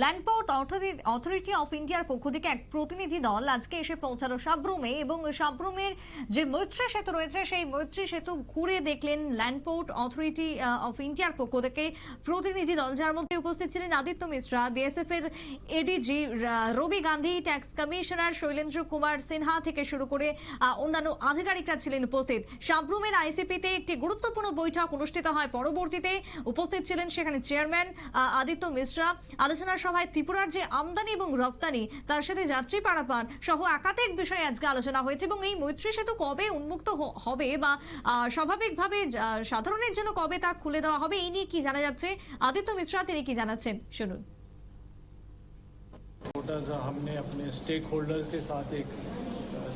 LAN port authority of ইন্ডিয়ার পক্ষ থেকে এক প্রতিনিধি দল আজকে এসে পৌঁছালো সাবরুমে এবং সাবরুমের যে মৈত্রী সেতু রয়েছে, সেই মৈত্রী সেতু ঘুরে দেখলেন ল্যান্ডপোর্ট অথরিটি অফ ইন্ডিয়ার পক্ষ থেকে প্রতিনিধি দল। যার মধ্যে উপস্থিত ছিলেন আদিত্য মিশ্রা বিএসএফ এর ADG Ravi Gandhi tax commissioner Shailendra Kumar Sinha থেকে শুরু করে অন্যান্য আধিকারিকরা ছিলেন উপস্থিত। সাবরুমের আইসিপিতে একটি গুরুত্বপূর্ণ বৈঠক অনুষ্ঠিত হয়। পরবর্তীতে উপস্থিত ছিলেন সেখানে চেয়ারম্যান আদিত্য মিশ্রা। আলোচনা সভায় ত্রিপুরার যে আমদানি এবং রপ্তানি তার সাথে যাত্রী পারাপার সহ একাধিক বিষয়ে আজকে আলোচনা হয়েছে এবং এই মৈত্রী সেতু কবে উন্মুক্ত হ- হবে বা আহ, স্বাভাবিকভাবে আহ, সাধারণের জন্য কবে তা খুলে দেওয়া হবে এই নিয়ে কি জানা যাচ্ছে আদিত্য মিশ্রা তিনি কি জানাচ্ছেন শুনুন छोटा सा हमने अपने स्टेक होल्डर्स के साथ एक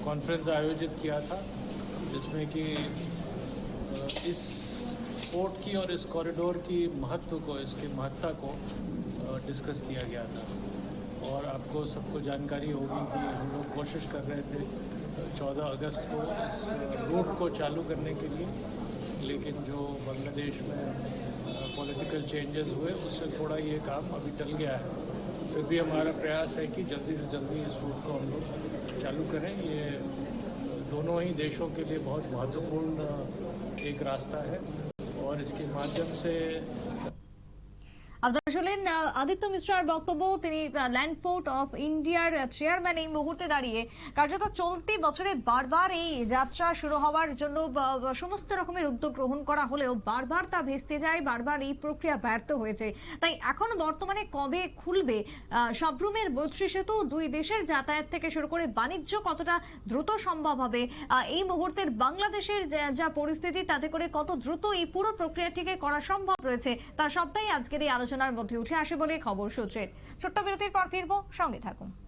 कॉन्फ्रेंस आयोजित किया था जिसमें कि अ, इस पोर्ट की और इस कॉरिडोर की महत्व को इसकी महत्ता को डिस्कस किया गया था। और आपको सबको जानकारी होगी कि हम लोग कोशिश कर रहे थे चौदह अगस्त को इस रूट को चालू करने के लिए। लेकिन जो बांग्लादेश में पॉलिटिकल चेंजेस हुए, उससे थोड़ा ये काम अभी टल गया है। फिर भी हमारा प्रयास है कि जल्दी से जल्दी इस रूट को हम लोग चालू करें। ये दोनों ही देशों के लिए बहुत महत्वपूर्ण एक रास्ता है। और इसके माध्यम से আহ, আদিত্য মিশ্রার বক্তব্য তিনি ল্যান্ড পোর্ট অফ ইন্ডিয়ার চেয়ারম্যান এই মুহূর্তে দাঁড়িয়ে। কার্যত চলতি বছরে বারবার এই যাত্রা শুরু হওয়ার জন্য সমস্ত রকমের উদ্যোগ গ্রহণ করা হলেও বারবার তা ভেস্তে যায় বারবার এই প্রক্রিয়া ব্যর্থ হয়েছে। তাই এখন বর্তমানে কবে খুলবে? সাবরুমের বৈত্রী সেতু দুই দেশের যাতায়াত থেকে শুরু করে বাণিজ্য কতটা দ্রুত সম্ভব হবে? এই মুহূর্তের বাংলাদেশের যা পরিস্থিতি তাতে করে কত দ্রুত এই পুরো প্রক্রিয়াটিকে করা সম্ভব রয়েছে তা সবটাই আজকের এই আলোচনার মধ্যে উঠে আসে বলে খবর সূত্রের। ছোট্ট বিরতির পর ফিরবো। সঙ্গে থাকুন।